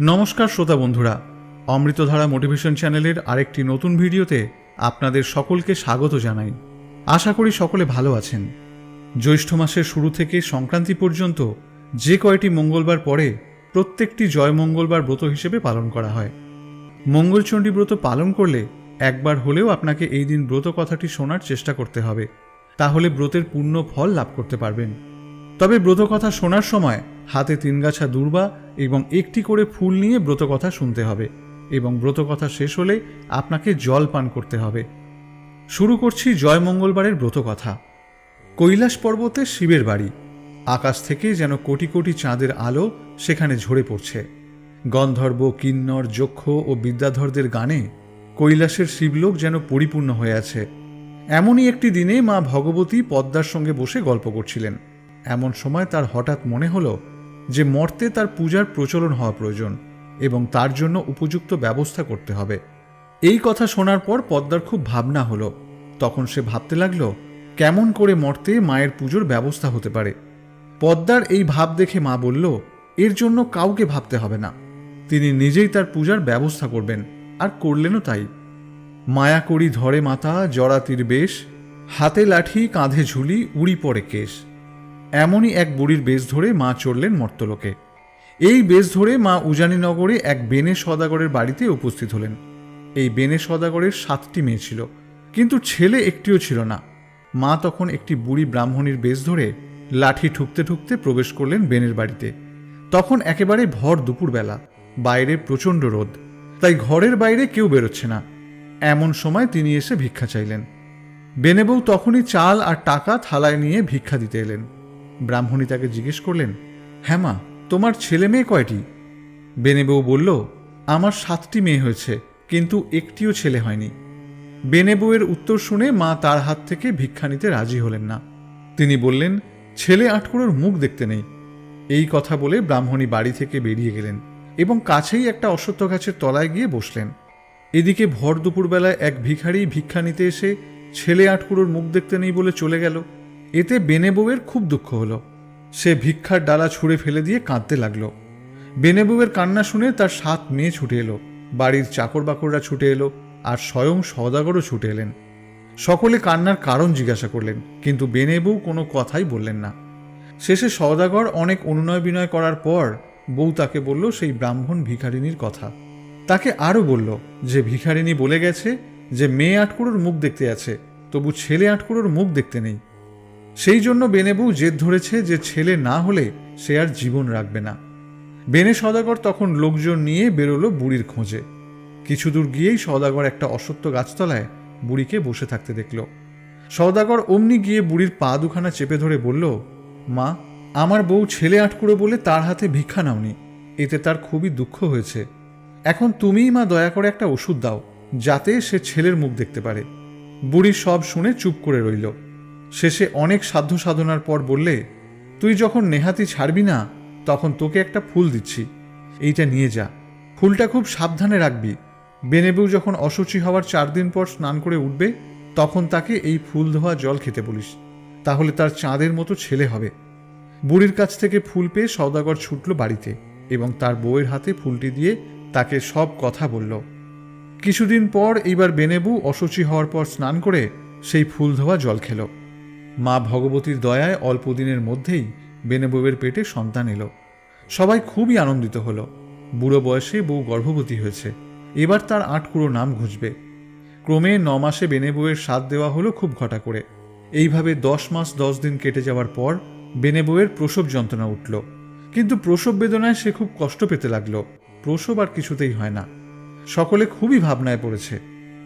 নমস্কার শ্রোতা বন্ধুরা, অমৃতধারা মোটিভেশন চ্যানেলের আরেকটি নতুন ভিডিওতে আপনাদের সকলকে স্বাগত জানাই। আশা করি সকলে ভালো আছেন। জ্যৈষ্ঠ মাসের শুরু থেকে সংক্রান্তি পর্যন্ত যে কয়টি মঙ্গলবার পরে প্রত্যেকটি জয় মঙ্গলবার ব্রত হিসেবে পালন করা হয়। মঙ্গলচণ্ডী ব্রত পালন করলে একবার হলেও আপনাকে এই দিন ব্রত কথাটি শোনার চেষ্টা করতে হবে। তাহলে ব্রতের পূর্ণ ফল লাভ করতে পারবেন। তবে ব্রত কথা শোনার সময় হাতে তিনগাছা দূর্বা এবং একটি করে ফুল নিয়ে ব্রত কথা শুনতে হবে এবং ব্রত কথা শেষ হলে আপনাকে জল পান করতে হবে। শুরু করছি জয় মঙ্গলবারের ব্রত কথা কৈলাস পর্বতে শিবের বাড়ি। আকাশ থেকে যেন কোটি কোটি চাঁদের আলো সেখানে ঝরে পড়ছে। গন্ধর্ব, কিন্নর, যক্ষ ও বিদ্যাধরদের গানে কৈলাসের শিবলোক যেন পরিপূর্ণ হয়ে আছে। এমনই একটি দিনে মা ভগবতী পদ্মার সঙ্গে বসে গল্প করছিলেন। এমন সময় তার হঠাৎ মনে হলো যে মর্তে তার পূজার প্রচলন হওয়া প্রয়োজন এবং তার জন্য উপযুক্ত ব্যবস্থা করতে হবে। এই কথা শোনার পর পদ্মার খুব ভাবনা হলো। তখন সে ভাবতে লাগল, কেমন করে মর্তে মায়ের পুজোর ব্যবস্থা হতে পারে? পদ্মার এই ভাব দেখে মা বলল, এর জন্য কাউকে ভাবতে হবে না। তিনি নিজেই তার পূজার ব্যবস্থা করবেন, আর করলেনও তাই। মায়া করি ধরে মাথা জড়াতির বেশ, হাতে লাঠি কাঁধে ঝুলি, উড়ি পড়ে কেশ। এমনই এক বুড়ির বেশ ধরে মা চড়লেন মর্তলোকে। এই বেশ ধরে মা উজানিনগরে এক বেনে সদাগরের বাড়িতে উপস্থিত হলেন। এই বেনে সদাগরের সাতটি মেয়ে ছিল, কিন্তু ছেলে একটিও ছিল না। মা তখন একটি বুড়ি ব্রাহ্মণীর বেশ ধরে লাঠি ঠুকতে ঠুকতে প্রবেশ করলেন বেনের বাড়িতে। তখন একেবারে ভর দুপুরবেলা, বাইরে প্রচণ্ড রোদ, তাই ঘরের বাইরে কেউ বেরোচ্ছে না। এমন সময় তিনি এসে ভিক্ষা চাইলেন। বেনেবউ তখনই চাল আর টাকা থালায় নিয়ে ভিক্ষা দিতে এলেন। ব্রাহ্মণী তাকে জিজ্ঞেস করলেন হ্যাঁ মা, তোমার ছেলে মেয়ে কয়টি? বেনেবউ বলল, আমার সাতটি মেয়ে হয়েছে, কিন্তু একটিও ছেলে হয়নি। বেনেবউয়ের উত্তর শুনে মা তার হাত থেকে ভিক্ষা নিতে রাজি হলেন না। তিনি বললেন, ছেলে আটকুড়োর মুখ দেখতে নেই। এই কথা বলে ব্রাহ্মণী বাড়ি থেকে বেরিয়ে গেলেন এবং কাছেই একটা অশ্বত্থ গাছের তলায় গিয়ে বসলেন। এদিকে ভর দুপুরবেলায় এক ভিখারি ভিক্ষা নিতে এসে, ছেলে আটকুড়োর মুখ দেখতে নেই বলে চলে গেল। এতে বেনে বউয়ের খুব দুঃখ হলো। সে ভিক্ষার ডালা ছুঁড়ে ফেলে দিয়ে কাঁদতে লাগল। বেনে বউয়ের কান্না শুনে তার সাত মেয়ে ছুটে এলো। বাড়ির চাকর বাকররা ছুটে এলো আর স্বয়ং সদাগরও ছুটে এলেন। সকলে কান্নার কারণ জিজ্ঞাসা করলেন, কিন্তু বেনে বউ কোনো কথাই বললেন না। শেষে সদাগর অনেক অনুনয় বিনয় করার পর বউ তাকে বলল সেই ব্রাহ্মণ ভিখারিনীর কথা। তাকে আরও বলল যে ভিখারিনী বলে গেছে যে মেয়ে আটকুড়োর মুখ দেখতে আছে, তবু ছেলে আটকুড়োর মুখ দেখতে নেই। সেই জন্য বেনেবু জেদ ধরেছে যে ছেলে না হলে সে আর জীবন রাখবে না। বেনে সদাগর তখন লোকজন নিয়ে বেরোলো বুড়ির খোঁজে। কিছু দূর গিয়েই সদাগর একটা অসত্য গাছতলায় বুড়িকে বসে থাকতে দেখল। সদাগর অমনি গিয়ে বুড়ির পা দুখানা চেপে ধরে বলল, মা, আমার বউ ছেলে আটকুড়ো বলে তার হাতে ভিক্ষা নাওনি। এতে তার খুবই দুঃখ হয়েছে। এখন তুমিই মা দয়া করে একটা ওষুধ দাও, যাতে সে ছেলের মুখ দেখতে পারে। বুড়ি সব শুনে চুপ করে রইল। শেষে অনেক সাধ্য সাধনার পর বললে, তুই যখন নেহাতি ছাড়বি না, তখন তোকে একটা ফুল দিচ্ছি। এইটা নিয়ে যা। ফুলটা খুব সাবধানে রাখবি। বেনেবউ যখন অসুচি হওয়ার চার দিন পর স্নান করে উঠবে, তখন তাকে এই ফুল ধোয়া জল খেতে বলিস। তাহলে তার চাঁদের মতো ছেলে হবে। বুড়ির কাছ থেকে ফুল পেয়ে সওদাগর ছুটল বাড়িতে এবং তার বউয়ের হাতে ফুলটি দিয়ে তাকে সব কথা বলল। কিছুদিন পর এইবার বেনেবু অসুচি হওয়ার পর স্নান করে সেই ফুল ধোয়া জল খেল। মা ভগবতীর দয়ায় অল্প দিনের মধ্যেই বেনেবউয়ের পেটে সন্তান এলো। সবাই খুবই আনন্দিত হলো। বুড়ো বয়সে বউ গর্ভবতী হয়েছে। এবার তার আটকুড়ো নাম ঘুষবে ক্রমে ন মাসে বেনেবউয়ের স্বাদ দেওয়া হলো খুব ঘটা করে। এইভাবে দশ মাস দশ দিন কেটে যাওয়ার পর বেনেবউয়ের প্রসব যন্ত্রণা উঠল। কিন্তু প্রসব বেদনায় সে খুব কষ্ট পেতে লাগল। প্রসব আর কিছুতেই হয় না। সকলে খুবই ভাবনায় পড়েছে।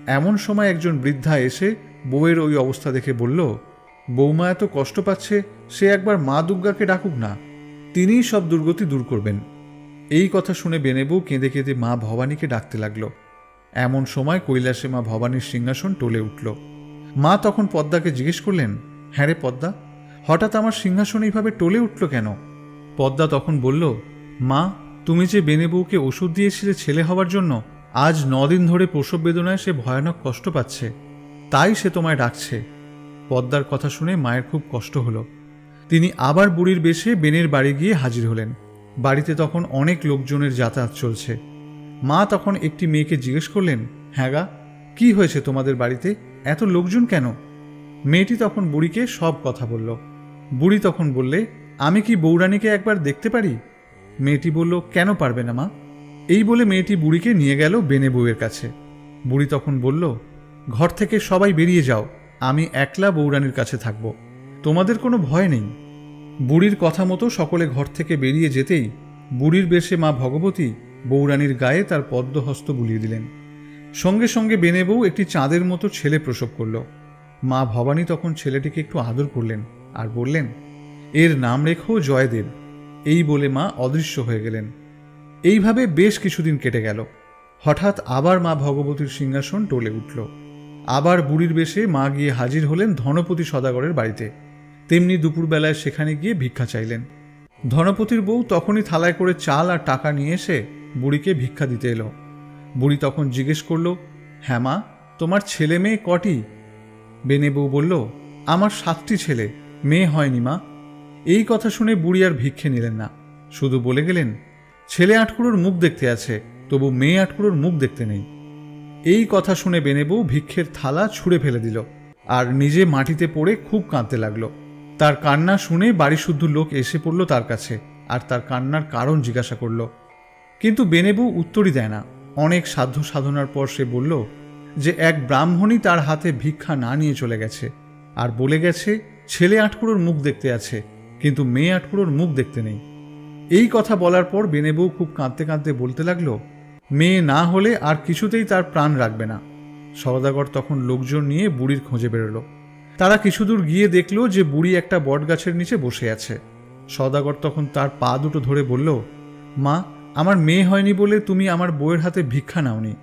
এমন সময় একজন বৃদ্ধা এসে বউয়ের ওই অবস্থা দেখে বলল বৌমা এত কষ্ট পাচ্ছে, সে একবার মা দুর্গাকে ডাকুক না। তিনিই সব দুর্গতি দূর করবেন। এই কথা শুনে বেনেবউ কেঁদে কেঁদে মা ভবানীকে ডাকতে লাগল। এমন সময় কৈলাসে মা ভবানীর সিংহাসন টলে উঠল। মা তখন পদ্মাকে জিজ্ঞেস করলেন হ্যাঁ রে পদ্মা, হঠাৎ আমার সিংহাসন এইভাবে টলে উঠল কেন? পদ্মা তখন বলল, মা, তুমি যে বেনেবউকে ওষুধ দিয়েছিলে ছেলে হওয়ার জন্য, আজ নদিন ধরে প্রসব বেদনায় সে ভয়ানক কষ্ট পাচ্ছে। তাই সে তোমায় ডাকছে। পদ্মার কথা শুনে মায়ের খুব কষ্ট হলো। তিনি আবার বুড়ির বেশে বেনের বাড়ি গিয়ে হাজির হলেন। বাড়িতে তখন অনেক লোকজনের যাতায়াত চলছে। মা তখন একটি মেয়েকে জিজ্ঞেস করলেন হ্যাঁ গা, কি হয়েছে তোমাদের বাড়িতে? এত লোকজন কেন? মেয়েটি তখন বুড়িকে সব কথা বলল। বুড়ি তখন বললে, আমি কি বৌরানীকে একবার দেখতে পারি? মেয়েটি বলল, কেন পারবে না মা? এই বলে মেয়েটি বুড়িকে নিয়ে গেল বেনে বউয়ের কাছে। বুড়ি তখন বলল, ঘর থেকে সবাই বেরিয়ে যাও। আমি একলা বৌরানীর কাছে থাকব। তোমাদের কোনো ভয় নেই। বুড়ির কথা মতো সকলে ঘর থেকে বেরিয়ে যেতেই বুড়ির বেশে মা ভগবতী বৌরানীর গায়ে তার পদ্মহস্ত বুলিয়ে দিলেন। সঙ্গে সঙ্গে বেনে বউ একটি চাঁদের মতো ছেলে প্রসব করল। মা ভবানী তখন ছেলেটিকে একটু আদর করলেন আর বললেন, এর নাম রেখো জয়দেব। এই বলে মা অদৃশ্য হয়ে গেলেন। এইভাবে বেশ কিছুদিন কেটে গেল। হঠাৎ আবার মা ভগবতীর সিংহাসন টলে উঠল। আবার বুড়ির বেশে মা গিয়ে হাজির হলেন ধনপতি সদাগরের বাড়িতে। তেমনি দুপুরবেলায় সেখানে গিয়ে ভিক্ষা চাইলেন। ধনপতির বউ তখনই থালায় করে চাল আর টাকা নিয়ে এসে বুড়িকে ভিক্ষা দিতে এলো। বুড়ি তখন জিজ্ঞেস করল হ্যাঁ মা, তোমার ছেলে মেয়ে কটি? বেনে বউ বলল, আমার সাতটি ছেলে, মেয়ে হয়নি মা। এই কথা শুনে বুড়ি আর ভিক্ষে নিলেন না। শুধু বলে গেলেন, ছেলে আটকুড়োর মুখ দেখতে আছে, তবু মেয়ে আটকুড়োর মুখ দেখতে নেই। এই কথা শুনে বেনেবু ভিক্ষের থালা ছুঁড়ে ফেলে দিল আর নিজে মাটিতে পড়ে খুব কাঁদতে লাগল। তার কান্না শুনে বাড়ি শুদ্ধ লোক এসে পড়ল তার কাছে আর তার কান্নার কারণ জিজ্ঞাসা করল। কিন্তু বেনেবু উত্তরই দেয় না। অনেক সাধ্য সাধনার পর সে বলল যে এক ব্রাহ্মণই তার হাতে ভিক্ষা না নিয়ে চলে গেছে আর বলে গেছে, ছেলে আটকুড়োর মুখ দেখতে আছে, কিন্তু মেয়ে আটকুড়োর মুখ দেখতে নেই। এই কথা বলার পর বেনেবউ খুব কাঁদতে কাঁদতে বলতে লাগল মেয়ে না হলে আর কিছুতেই তার প্রাণ রাখবে না। সওদাগর তখন লোকজন নিয়ে বুড়ির খোঁজে বেরোলো। তারা কিছুদূর গিয়ে দেখল যে বুড়ি একটা বটগাছের নিচে বসে আছে। সওদাগর তখন তার পা দুটো ধরে বলল, মা, আমার মেয়ে হয়নি বলে তুমি আমার বউয়ের হাতে ভিক্ষা নাওনি।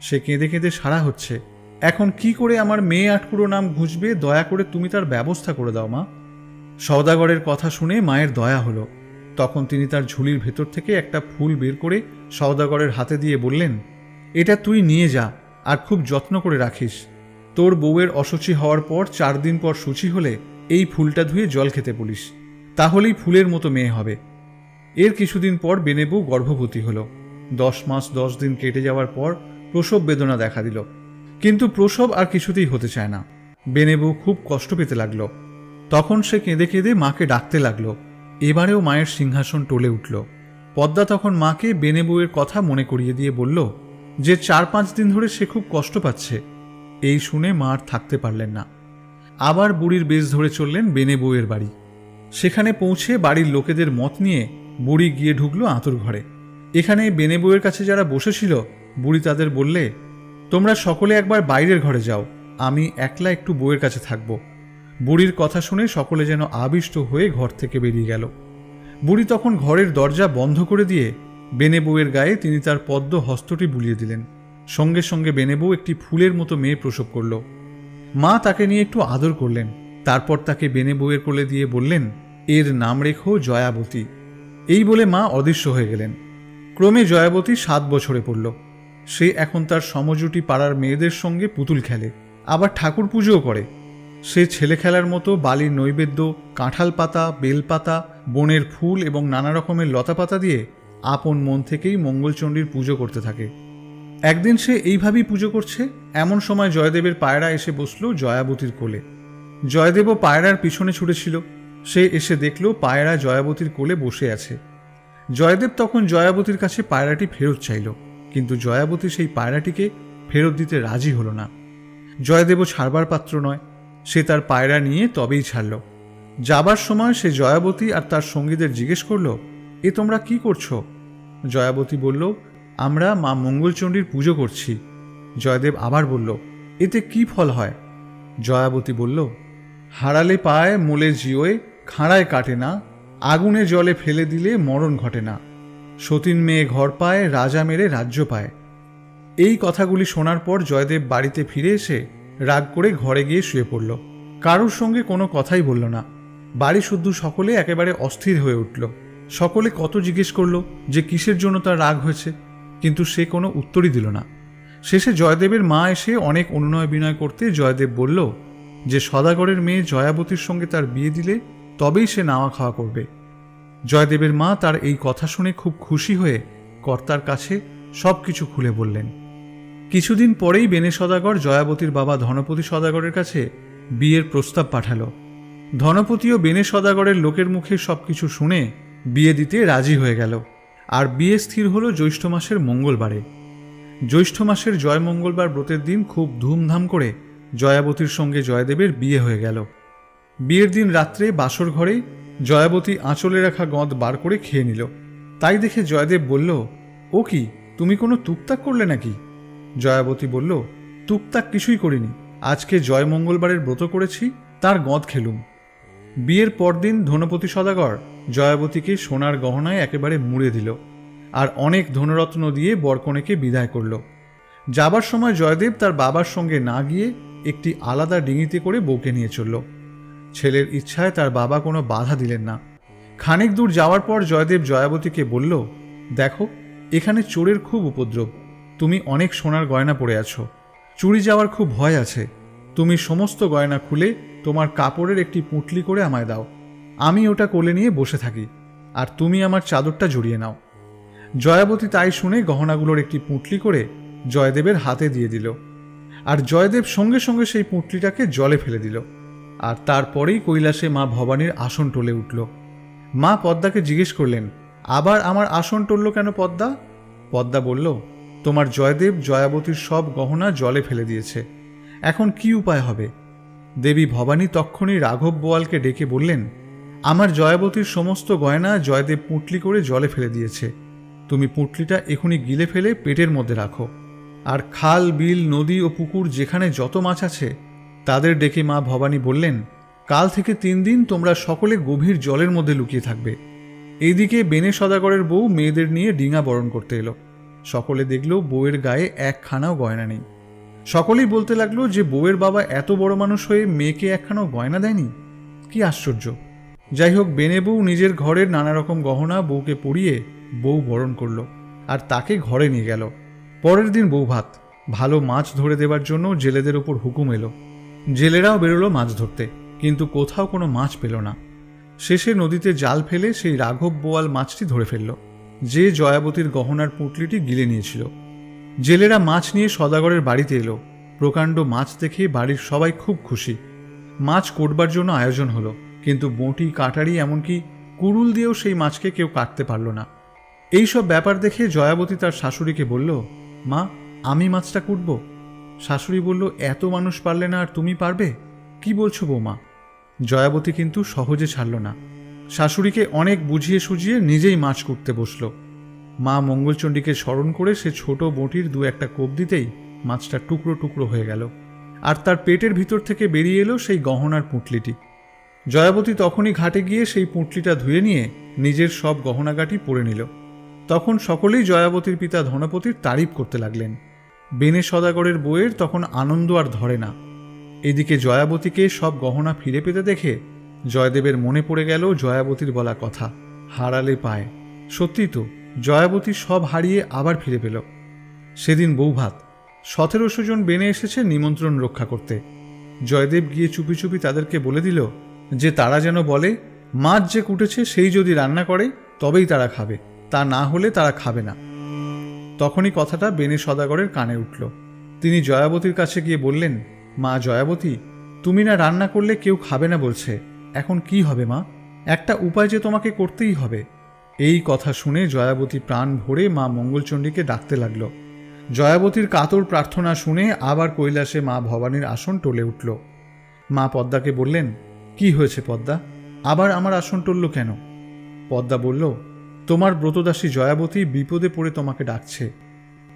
সে কেঁদে কেঁদে সারা হচ্ছে। এখন কি করে আমার মেয়ে আটকুড়ো নাম ঘুষবে? দয়া করে তুমি তার ব্যবস্থা করে দাও, মা। সওদাগরের কথা শুনে মায়ের দয়া হলো। তখন তিনি তার ঝুলির ভেতর থেকে একটা ফুল বের করে সওদাগরের হাতে দিয়ে বললেন, এটা তুই নিয়ে যা আর খুব যত্ন করে রাখিস। তোর বউয়ের অসুচি হওয়ার পর চার দিন পর সূচি হলে এই ফুলটা ধুয়ে জল খেতে বলিস। তাহলেই ফুলের মতো মেয়ে হবে। এর কিছুদিন পর বেনেবু গর্ভবতী হলো। দশ মাস দশ দিন কেটে যাওয়ার পর প্রসব বেদনা দেখা দিল। কিন্তু প্রসব আর কিছুতেই হতে চায় না। বেনেবু খুব কষ্ট পেতে লাগল। তখন সে কেঁদে কেঁদে মাকে ডাকতে লাগল। এবারেও মায়ের সিংহাসন টলে উঠল। পদ্মা তখন মাকে বেনে বউয়ের কথা মনে করিয়ে দিয়ে বলল, যে চার পাঁচ দিন ধরে সে খুব কষ্ট পাচ্ছে এই শুনে মা আর থাকতে পারলেন না। আবার বুড়ির বেশ ধরে চললেন বেনে বউয়ের বাড়ি। সেখানে পৌঁছে বাড়ির লোকেদের মত নিয়ে বুড়ি গিয়ে ঢুকলো আঁতুর ঘরে। এখানে বেনে বউয়ের কাছে যারা বসেছিল, বুড়ি তাদের বললে, তোমরা সকলে একবার বাইরের ঘরে যাও, আমি একলা একটু বউয়ের কাছে থাকব। বুড়ির কথা শুনে সকলে যেন আবিষ্ট হয়ে ঘর থেকে বেরিয়ে গেল। বুড়ি তখন ঘরের দরজা বন্ধ করে দিয়ে বেনে বউয়ের গায়ে তিনি তার পদ্ম হস্তটি বুলিয়ে দিলেন। সঙ্গে সঙ্গে বেনে বউ একটি ফুলের মতো মেয়ে প্রসব করল। মা তাকে নিয়ে একটু আদর করলেন। তারপর তাকে বেনে বউয়ের কোলে দিয়ে বললেন, এর নাম রেখো জয়াবতী। এই বলে মা অদৃশ্য হয়ে গেলেন। ক্রমে জয়াবতী সাত বছরে পড়ল। সে এখন তার সমজুটি পাড়ার মেয়েদের সঙ্গে পুতুল খেলে, আবার ঠাকুর পুজোও করে। সে ছেলে খেলার মতো বালির নৈবেদ্য, কাঁঠাল পাতা বেলপাতা বনের ফুল এবং নানা রকমের লতা পাতা দিয়ে আপন মন থেকেই মঙ্গলচণ্ডীর পুজো করতে থাকে। একদিন সে এইভাবেই পুজো করছে, এমন সময় জয়দেবের পায়রা এসে বসল জয়াবতীর কোলে। জয়দেবও পায়রার পিছনে ছুটেছিল। সে এসে দেখল পায়রা জয়াবতীর কোলে বসে আছে। জয়দেব তখন জয়াবতীর কাছে পায়রাটি ফেরত চাইল, কিন্তু জয়াবতী সেই পায়রাটিকে ফেরত দিতে রাজি হলো না। জয়দেবও ছাড়বার পাত্র নয়। সে তার পায়রা নিয়ে তবেই ছাড়ল। যাবার সময় সে জয়াবতী আর তার সঙ্গীদের জিজ্ঞেস করল, এ তোমরা কি করছ? জয়াবতী বলল, আমরা মা মঙ্গলচণ্ডীর পুজো করছি। জয়দেব আবার বলল, এতে কি ফল হয়? জয়াবতী বলল, হারালে পায়, মোলে জিওয়ে, খাঁড়ায় কাটে না, আগুনে জলে ফেলে দিলে মরণ ঘটে না। সতীন মেয়ে ঘর পায়, রাজা মেরে রাজ্য পায়। এই কথাগুলি শোনার পর জয়দেব বাড়িতে ফিরে এসে রাগ করে ঘরে গিয়ে শুয়ে পড়ল। কারোর সঙ্গে কোনো কথাই বলল না। বাড়ি শুদ্ধ সকলে একেবারে অস্থির হয়ে উঠল। সকলে কত জিজ্ঞেস করল যে কিসের জন্য তার রাগ হয়েছে, কিন্তু সে কোনো উত্তরই দিল না। শেষে জয়দেবের মা এসে অনেক অনুনয় বিনয় করতে জয়দেব বলল যে সদাগরের মেয়ে জয়াবতীর সঙ্গে তার বিয়ে দিলে তবেই সে নাওয়া খাওয়া করবে। জয়দেবের মা তার এই কথা শুনে খুব খুশি হয়ে কর্তার কাছে সব কিছু খুলে বললেন। কিছুদিন পরেই বেনে সদাগর জয়াবতীর বাবা ধনপতি সদাগরের কাছে বিয়ের প্রস্তাব পাঠালো। ধনপতিও বেনে সদাগরের লোকের মুখে সবকিছু শুনে বিয়ে দিতে রাজি হয়ে গেল। আর বিয়ে স্থির হলো জ্যৈষ্ঠ মাসের মঙ্গলবারে। জ্যৈষ্ঠ মাসের জয় মঙ্গলবার ব্রতের দিন খুব ধুমধাম করে জয়াবতীর সঙ্গে জয়দেবের বিয়ে হয়ে গেল। বিয়ের দিন রাত্রে বাসর ঘরে জয়াবতী আঁচলে রাখা গঁদ বার করে খেয়ে নিল। তাই দেখে জয়দেব বলল, ও কি, তুমি কোনো তুকতাক করলে নাকি? জয়াবতী বলল তুকতাক কিছুই করিনি। আজকে জয় মঙ্গলবারের ব্রত করেছি, তার গঁদ খেলুম। বিয়ের পরদিন ধনপতি সদাগর জয়াবতীকে সোনার গহনায় একেবারে মুড়ে দিল আর অনেক ধনরত্ন দিয়ে বরকনেকে বিদায় করল। যাবার সময় জয়দেব তার বাবার সঙ্গে না গিয়ে একটি আলাদা ডিঙিতে করে বউকে নিয়ে চলল। ছেলের ইচ্ছায় তার বাবা কোনো বাধা দিলেন না। খানিক দূর যাওয়ার পর জয়দেব জয়াবতীকে বলল, দেখো, এখানে চোরের খুব উপদ্রব। তুমি অনেক সোনার গয়না পরে আছো। চুরি যাওয়ার খুব ভয় আছে। তুমি সমস্ত গয়না খুলে তোমার কাপড়ের একটি পুঁটলি করে আমায় দাও। আমি ওটা কোলে নিয়ে বসে থাকি, আর তুমি আমার চাদরটা জড়িয়ে নাও। জয়াবতী তাই শুনে গহনাগুলোর একটি পুঁটলি করে জয়দেবের হাতে দিয়ে দিল, আর জয়দেব সঙ্গে সঙ্গে সেই পুঁটলিটাকে জলে ফেলে দিল, আর তারপরেই কৈলাসে মা ভবানীর আসন টলে উঠল। মা পদ্মাকে জিজ্ঞেস করলেন, আবার আমার আসন টলল কেন পদ্মা? পদ্মা বলল তোমার জয়দেব জয়াবতীর সব গহনা জলে ফেলে দিয়েছে। এখন কি উপায় হবে? দেবী ভবানী তক্ষণি রাঘব বোয়ালকে ডেকে বললেন, আমার জয়াবতীর সমস্ত গয়না জয়দেব পুঁটলি করে জলে ফেলে দিয়েছে। তুমি পুঁটলিটা এখনই গিলে ফেলে পেটের মধ্যে রাখো। আর খাল, বিল, নদী ও পুকুর যেখানে যত মাছ আছে, তাদের ডেকে মা ভবানী বললেন, কাল থেকে তিন দিন তোমরা সকলে গভীর জলের মধ্যে লুকিয়ে থাকবে। এদিকে বেনে সদাগরের বউ মেয়েদের নিয়ে ডিঙা বরণ করতে এলো। সকলে দেখল বউয়ের গায়ে একখানাও গয়না নেই। সকলেই বলতে লাগল যে বউয়ের বাবা এত বড় মানুষ হয়ে মেয়েকে একখানাও গয়না দেয়নি? কি আশ্চর্য। যাই হোক, বেনে বউ নিজের ঘরের নানা রকম গহনা বউকে পরিয়ে বউ বরণ করল আর তাকে ঘরে নিয়ে গেল। পরের দিন বউ ভাত, ভালো মাছ ধরে দেবার জন্য জেলেদের ওপর হুকুম এলো। জেলেরাও বেরোলো মাছ ধরতে, কিন্তু কোথাও কোনো মাছ পেল না। শেষে নদীতে জাল ফেলে সেই রাঘব বোয়াল মাছটি ধরে ফেলল। যে জয়াবতীর গহনার পুঁটলিটি গিলে নিয়েছিল। জেলেরা মাছ নিয়ে সদাগরের বাড়িতে এলো। প্রকাণ্ড মাছ দেখে বাড়ির সবাই খুব খুশি। মাছ কোটবার জন্য আয়োজন হলো, কিন্তু বঁটি, কাটারি, এমনকি কুরুল দিয়েও সেই মাছকে কেউ কাটতে পারল না। এই সব ব্যাপার দেখে জয়াবতী তার শাশুড়িকে বলল, মা, আমি মাছটা কুটব? শাশুড়ি বলল, এত মানুষ পারলে না আর তুমি পারবে? কি বলছো বৌমা? জয়াবতী কিন্তু সহজে ছাড়ল না। শাশুড়িকে অনেক বুঝিয়ে সুঝিয়ে নিজেই মাছ কুটতে বসল। মা মঙ্গলচণ্ডীকে স্মরণ করে সে ছোট বঁটির দু একটা কোপ দিতেই মাছটা টুকরো টুকরো হয়ে গেল। আর তার পেটের ভিতর থেকে বেরিয়ে এলো সেই গহনার পুঁটলিটি। জয়াবতী তখনই ঘাটে গিয়ে সেই পুঁটলিটা ধুয়ে নিয়ে নিজের সব গহনাগাটি পরে নিল। তখন সকলেই জয়াবতীর পিতা ধনপতির তারিফ করতে লাগলেন। বেনে সদাগরের বইয়ের তখন আনন্দ আর ধরে না। এদিকে জয়াবতীকে সব গহনা ফিরে পেতে দেখে জয়দেবের মনে পড়ে গেল জয়াবতীর বলা কথা, হারালে পায়। সত্যি তো, জয়াবতী সব হারিয়ে আবার ফিরে পেল। সেদিন বৌভাত, সতেরোশো জন বেনে এসেছে নিমন্ত্রণ রক্ষা করতে। জয়দেব গিয়ে চুপি চুপি তাদেরকে বলে দিল যে তারা যেন বলে, মাছ যে কুটেছে সেই যদি রান্না করে, তবেই তারা খাবে, তা না হলে তারা খাবে না। তখনই কথাটা বেনে সদাগরের কানে উঠল। তিনি জয়াবতীর কাছে গিয়ে বললেন, মা জয়াবতী, তুমি না রান্না করলে কেউ খাবে না বলছে। এখন কি হবে, মা? একটা উপায় যে তোমাকে করতেই হবে। এই কথা শুনে জয়াবতী প্রাণ ভরে মা মঙ্গলচণ্ডীকে ডাকতে লাগল। জয়াবতীর কাতর প্রার্থনা শুনে আবার কৈলাসে মা ভবানীর আসন টলে উঠল। মা পদ্মাকে বললেন, কি হয়েছে পদ্মা? আবার আমার আসন টলল কেন? পদ্মা বলল, তোমার ব্রতদাসী জয়াবতী বিপদে পড়ে তোমাকে ডাকছে।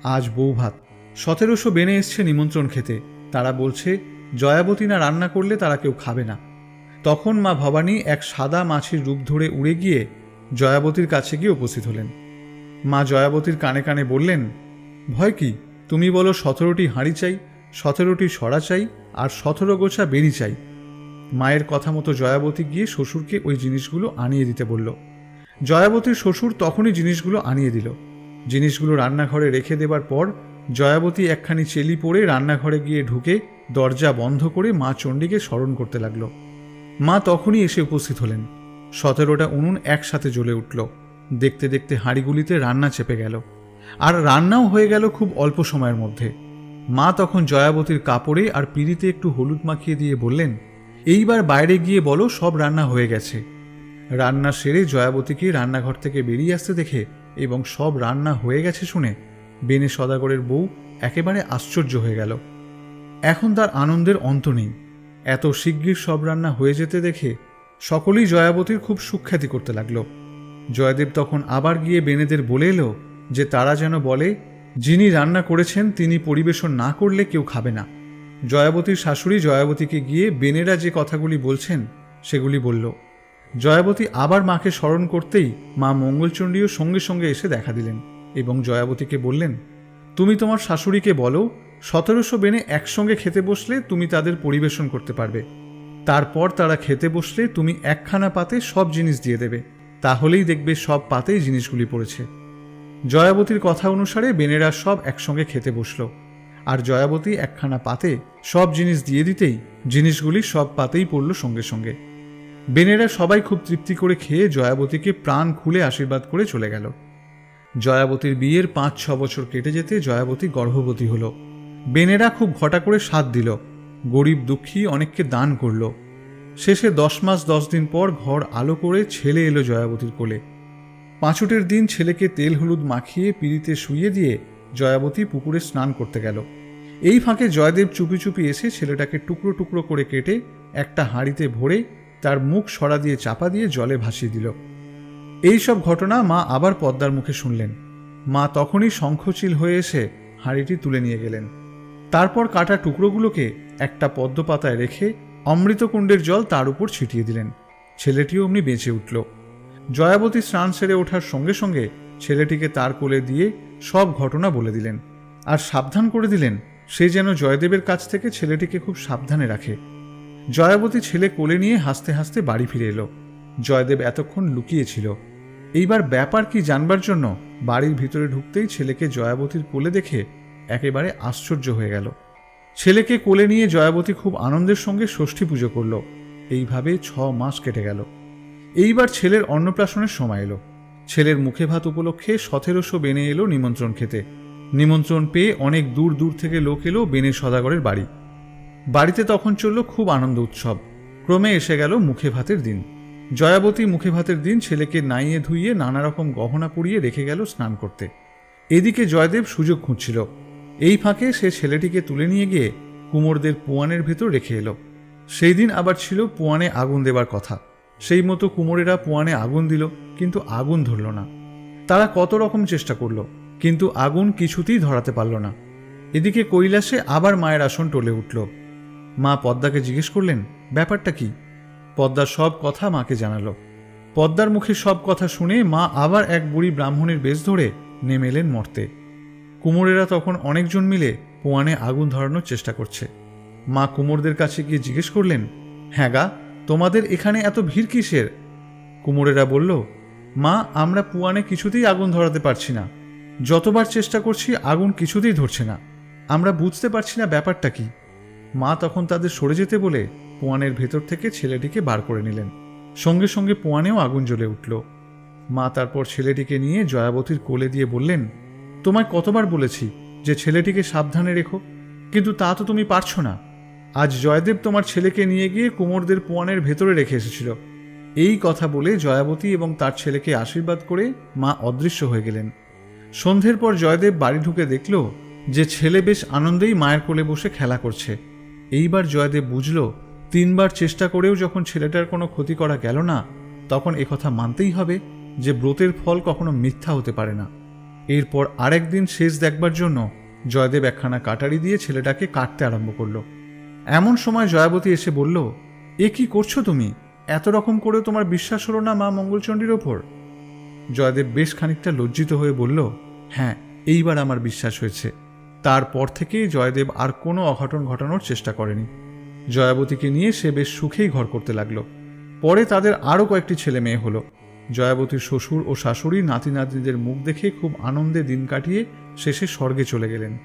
আজ বৌভাত। সতেরোশো বেনে এসছে নিমন্ত্রণ খেতে। তারা বলছে, জয়াবতী না রান্না করলে তারা কেউ খাবে না। তখন মা ভবানী এক সাদা মাছির রূপ ধরে উড়ে গিয়ে জয়াবতীর কাছে গিয়ে উপস্থিত হলেন। মা জয়াবতীর কানে কানে বললেন, ভয় কি? তুমি বলো সতেরোটি হাঁড়ি চাই, সতেরোটি সরা চাই, আর সতেরো গোছা বেরি চাই। মায়ের কথা মতো জয়াবতী গিয়ে শ্বশুরকে ওই জিনিসগুলো আনিয়ে দিতে বলল। জয়াবতীর শ্বশুর তখনই জিনিসগুলো আনিয়ে দিল। জিনিসগুলো রান্নাঘরে রেখে দেবার পর জয়াবতী একখানি চেলি পরে রান্নাঘরে গিয়ে ঢুকে দরজা বন্ধ করে মা চণ্ডীকে স্মরণ করতে লাগল। মা তখনই এসে উপস্থিত হলেন। সতেরোটা উনুন একসাথে জ্বলে উঠল। দেখতে দেখতে হাঁড়িগুলিতে রান্না চেপে গেল। আর রান্নাও হয়ে গেল খুব অল্প সময়ের মধ্যে। মা তখন জয়াবতীর কাপড়ে আর পিড়িতে একটু হলুদ মাখিয়ে দিয়ে বললেন, এইবার বাইরে গিয়ে বলো, সব রান্না হয়ে গেছে। রান্না সেরে জয়াবতীকে রান্নাঘর থেকে বেরিয়ে আসতে দেখে এবং সব রান্না হয়ে গেছে শুনে বেনে সদাগরের বউ একেবারে আশ্চর্য হয়ে গেল। এখন তার আনন্দের অন্ত নেই। এত শিগগির সব রান্না হয়ে যেতে দেখে সকলেই জয়াবতীর খুব সুখ্যাতি করতে লাগল। জয়দেব তখন আবার গিয়ে বেনেদের বলে এলো যে তারা যেন বলে, যিনি রান্না করেছেন, তিনি পরিবেশন না করলে কেউ খাবে না। জয়াবতীর শাশুড়ি জয়াবতীকে গিয়ে বেনেরা যে কথাগুলি বলছেন, সেগুলি বলল। জয়াবতী আবার মাকে স্মরণ করতেই মা মঙ্গলচণ্ডীও সঙ্গে সঙ্গে এসে দেখা দিলেন এবং জয়াবতীকে বললেন, তুমি তোমার শাশুড়িকে বলো সতেরোশো বেনে একসঙ্গে খেতে বসলে তুমি তাদের পরিবেশন করতে পারবে। তারপর তারা খেতে বসলে তুমি একখানা পাতে সব জিনিস দিয়ে দেবে। তাহলেই দেখবে সব পাতেই জিনিসগুলি পড়েছে। জয়াবতীর কথা অনুসারে বেনেরা সব একসঙ্গে খেতে বসল। আর জয়াবতী একখানা পাতে সব জিনিস দিয়ে দিতেই জিনিসগুলি সব পাতেই পড়ল সঙ্গে সঙ্গে। বেনেরা সবাই খুব তৃপ্তি করে খেয়ে জয়াবতীকে প্রাণ খুলে আশীর্বাদ করে চলে গেল। জয়াবতীর বিয়ের পাঁচ ছ বছর কেটে যেতে জয়াবতী গর্ভবতী হলো। বেনেরা খুব ঘটা করে সাথ দিল। গরিব দুঃখী অনেককে দান করল। শেষে দশ মাস দশ দিন পর ঘর আলো করে ছেলে এলো জয়াবতীর কোলে। পাঁচুটের দিন ছেলেকে তেল হলুদ মাখিয়ে পিড়িতে শুইয়ে দিয়ে জয়াবতী পুকুরে স্নান করতে গেল। এই ফাঁকে জয়দেব চুপি চুপি এসে ছেলেটাকে টুকরো টুকরো করে কেটে একটা হাঁড়িতে ভরে তার মুখ সরা দিয়ে চাপা দিয়ে জলে ভাসিয়ে দিল। এই সব ঘটনা মা আবার পদ্মার মুখে শুনলেন। মা তখনই শঙ্খচিল হয়ে এসে হাঁড়িটি তুলে নিয়ে গেলেন। তারপর কাটা টুকরোগুলোকে একটা পদ্ম পাতায় রেখে অমৃতকুণ্ডের জল তার উপর ছিটিয়ে দিলেন। ছেলেটিও অমনি বেঁচে উঠল। জয়াবতী স্নান সেরে ওঠার সঙ্গে সঙ্গে ছেলেটিকে তার কোলে দিয়ে সব ঘটনা বলে দিলেন আর সাবধান করে দিলেন সে যেন জয়দেবের কাছ থেকে ছেলেটিকে খুব সাবধানে রাখে। জয়াবতী ছেলে কোলে নিয়ে হাসতে হাসতে বাড়ি ফিরে এলো। জয়দেব এতক্ষণ লুকিয়েছিল এইবার ব্যাপার কি জানবার জন্য বাড়ির ভিতরে ঢুকতেই ছেলেকে জয়াবতীর কোলে দেখে একেবারে আশ্চর্য হয়ে গেল। ছেলেকে কোলে নিয়ে জয়াবতী খুব আনন্দের সঙ্গে ষষ্ঠী পুজো করল। এইভাবে ছ মাস কেটে গেল। এইবার ছেলের অন্নপ্রাশনের সময় এলো। ছেলের মুখে ভাত উপলক্ষে সতেরোশো বেনে এলো নিমন্ত্রণ খেতে। নিমন্ত্রণ পেয়ে অনেক দূর দূর থেকে লোক এলো বেনে সদাগরের বাড়ি। বাড়িতে তখন চলল খুব আনন্দ উৎসব। ক্রমে এসে গেল মুখে ভাতের দিন। জয়াবতী মুখে ভাতের দিন ছেলেকে নাইয়ে ধুইয়ে নানা রকম গহনা পরিয়ে রেখে গেল স্নান করতে। এদিকে জয়দেব সুযোগ খুঁজছিল। এই ফাঁকে সে ছেলেটিকে তুলে নিয়ে গিয়ে কুমোরদের পুয়ানের ভেতর রেখে এলো। সেই দিন আবার ছিল পোয়ানে আগুন দেবার কথা। সেই মতো কুমোরেরা পোয়ানে আগুন দিল, কিন্তু আগুন ধরল না। তারা কত রকম চেষ্টা করল, কিন্তু আগুন কিছুতেই ধরাতে পারল না। এদিকে কৈলাসে আবার মায়ের আসন টলে উঠল। মা পদ্মাকে জিজ্ঞেস করলেন, ব্যাপারটা কি? পদ্মার সব কথা মাকে জানালো। পদ্মার মুখে সব কথা শুনে মা আবার এক বুড়ি ব্রাহ্মণের বেশ ধরে নেমে এলেন মর্তে। কুমোরেরা তখন অনেকজন মিলে পোয়ানে আগুন ধরানোর চেষ্টা করছে। মা কুমোরদের কাছে গিয়ে জিজ্ঞেস করলেন হ্যাঁ গা, তোমাদের এখানে এত ভিড় কিসের? কুমোরেরা বলল, মা, আমরা পুয়ানে কিছুতেই আগুন ধরাতে পারছি না। যতবার চেষ্টা করছি, আগুন কিছুতেই ধরছে না। আমরা বুঝতে পারছি না ব্যাপারটা কি। মা তখন তাদের সরে যেতে বলে পোয়ানের ভেতর থেকে ছেলেটিকে বার করে নিলেন। সঙ্গে সঙ্গে পোয়ানেও আগুন জ্বলে উঠল। মা তারপর ছেলেটিকে নিয়ে জয়াবতীর কোলে দিয়ে বললেন তোমায় কতবার বলেছি যে ছেলেটিকে সাবধানে রেখো, কিন্তু তা তো তুমি পারছ না। আজ জয়দেব তোমার ছেলেকে নিয়ে গিয়ে কুমোরদের পোয়ানের ভেতরে রেখে এসেছিল। এই কথা বলে জয়াবতী এবং তার ছেলেকে আশীর্বাদ করে মা অদৃশ্য হয়ে গেলেন। সন্ধ্যের পর জয়দেব বাড়ি ঢুকে দেখল যে ছেলে বেশ আনন্দেই মায়ের কোলে বসে খেলা করছে। এইবার জয়দেব বুঝল, তিনবার চেষ্টা করেও যখন ছেলেটার কোনো ক্ষতি করা গেল না, তখন একথা মানতেই হবে যে ব্রতের ফল কখনো মিথ্যা হতে পারে না। এরপর আরেকদিন শেষ দেখবার জন্য জয়দেব একখানা কাটারি দিয়ে ছেলেটাকে কাটতে আরম্ভ করল। এমন সময় জয়াবতী এসে বলল, এ কি করছ তুমি? এত রকম করে তোমার বিশ্বাস হলো না মা মঙ্গলচণ্ডীর ওপর? জয়দেব বেশ খানিকটা লজ্জিত হয়ে বলল হ্যাঁ এইবার আমার বিশ্বাস হয়েছে। তারপর থেকেই জয়দেব আর কোনো অঘটন ঘটানোর চেষ্টা করেনি। জয়াবতীকে নিয়ে সে বেশ সুখেই ঘর করতে লাগল। পরে তাদের আরও কয়েকটি ছেলে মেয়ে হলো। জয়াবতীর শ্বশুর ও শাশুড়ি নাতি নাতনিদের মুখ দেখে খুব আনন্দে দিন কাটিয়ে শেষে স্বর্গে চলে গেলেন।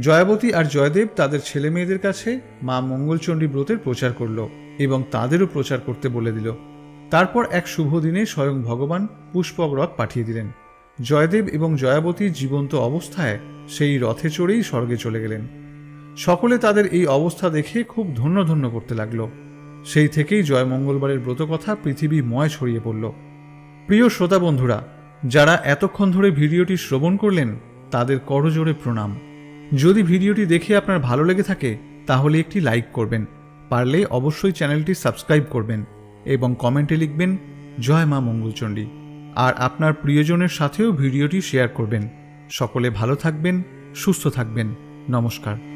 জয়াবতী আর জয়দেব তাদের ছেলে মেয়েদের কাছে মা মঙ্গলচণ্ডী ব্রতের প্রচার করল এবং তাদেরও প্রচার করতে বলে দিল। তারপর এক শুভ দিনে স্বয়ং ভগবান পুষ্পক রথ পাঠিয়ে দিলেন। জয়দেব এবং জয়াবতী জীবন্ত অবস্থায় সেই রথে চড়েই স্বর্গে চলে গেলেন। সকলে তাদের এই অবস্থা দেখে খুব ধন্য ধন্য করতে লাগল। সেই থেকেই জয় মঙ্গলবারের ব্রতকথা পৃথিবীময় ছড়িয়ে পড়ল। প্রিয় শ্রোতা বন্ধুরা, যারা এতক্ষণ ধরে ভিডিওটি শ্রবণ করলেন, তাদের করজোড়ে প্রণাম। যদি ভিডিওটি দেখে আপনার ভালো লেগে থাকে, তাহলে একটি লাইক করবেন, পারলে অবশ্যই চ্যানেলটি সাবস্ক্রাইব করবেন এবং কমেন্টে লিখবেন, জয় মা মঙ্গলচণ্ডী। আর আপনার প্রিয়জনের সাথেও ভিডিওটি শেয়ার করবেন। সকলে ভালো থাকবেন, সুস্থ থাকবেন। নমস্কার।